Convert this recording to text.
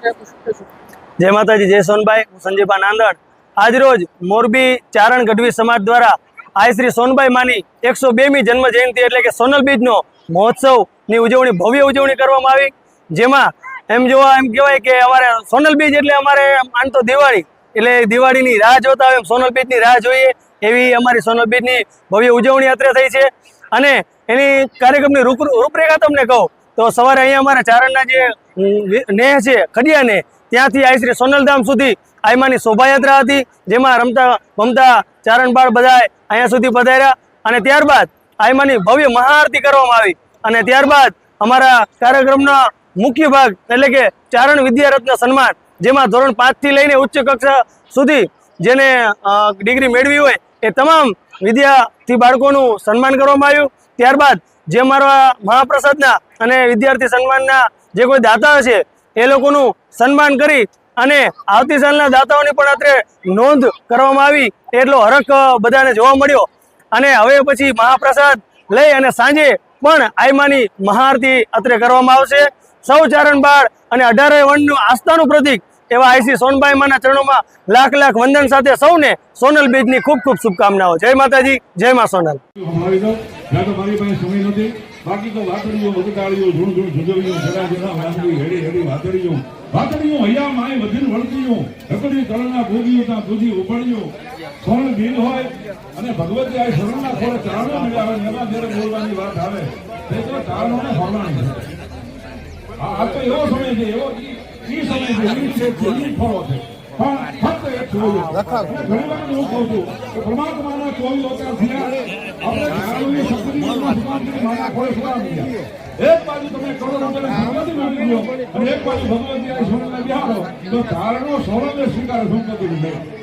જય માતાજી, જય સોનભાઈ હું સંજયભાઈ નાંદડ. આજરોજ મોરબી ચારણ ગઢવી સમાજ દ્વારા આઈ શ્રી સોનભાઈ માની એકસો બેમી જન્મ જયંતિ એટલે કે સોનલ બીજનો મહોત્સવની ઉજવણી, ભવ્ય ઉજવણી કરવામાં આવી. જેમાં એમ જોવા, એમ કહેવાય કે અમારે સોનલ બીજ એટલે અમારે આમ તો દિવાળી, એટલે દિવાળીની રાહ જોતા હોય સોનલ બીજની રાહ જોઈએ એવી અમારી સોનલ બીજની ભવ્ય ઉજવણી અત્રે થઈ છે. અને એની કાર્યક્રમની રૂપ રૂપરેખા તમને કહું તો સવારે અહીંયા અમારા ચારણના જે નેહ છે ખડિયા નેહ ત્યાંથી આઈ શ્રી સોનલધામ સુધી આઈમાની શોભાયાત્રા હતી, જેમાં રમતા ભમતા ચારણ બાળ બધાય અહીંયા સુધી પધાર્યા. અને ત્યારબાદ આયમાની ભવ્ય મહાઆરતી કરવામાં આવી. અને ત્યારબાદ અમારા કાર્યક્રમના મુખ્ય ભાગ, એટલે કે ચારણ વિદ્યારત્ન સન્માન, જેમાં ધોરણ પાંચથી લઈને ઉચ્ચ કક્ષા સુધી જેને ડિગ્રી મેળવી હોય, એ તમામ વિદ્યાર્થી બાળકોનું સન્માન કરવામાં આવ્યું. ત્યારબાદ જે મારા મહાપ્રસાદના અને વિદ્યાર્થી સન્માનના જે કોઈ દાતા છે એ લોકોનું સન્માન કરી અને આવતી સાલના દાતાઓની પણ અત્રે નોંધ કરવામાં આવી, એટલો હરખ બધાને જોવા મળ્યો. અને હવે પછી મહાપ્રસાદ લઈ અને સાંજે પણ આઈમાની મહાઆરતી અત્રે કરવામાં આવશે. સૌ ચારણ બાળ અને અઢારે વર્ણનું આસ્થાનું પ્રતીક એવા આઈસી સોનબાઈ માના ચરણોમાં લાખ લાખ વંદન સાથે સૌને સોનલ બીજની ખૂબ ખૂબ શુભકામનાઓ. જય માતાજી, જય મા સોનલ. ત્યાં તો મારી પાસે સમય નથી. બાકી તો વાતડીઓ વગડાળીઓ ઝૂણ ઝૂણ ઝુંઝવીઓ જરા જરા વાંદડી હેડી હેડી વાતડીઓ. વાતડીઓ હૈયા માય વધીન વળતીઓ. હકડી તળના ભોગીઓ ત્યાં ભૂજી ઉપાડીઓ સોણ ભીલ હોય અને ભગવતી આ શરણના ખોળે ચારણો મળ્યા હોય એમાં જયારે બોલવાની વાત આવે તે તો ચારણોને હોરવાની છે. આ તો એવો સમય છે એવો ઈ સમય છે ઈ છે ઈ ફળો છે. પણ ફક્ત એક જોયું. ઘણી વાર હું કહું છું કે પરમાત્માના કોઈ અવતાર થયા એક બાજુ સંપત્તિ મેળવી લો અને એક બાજુ ભગવતી સ્વીકાર સંપત્તિ મળે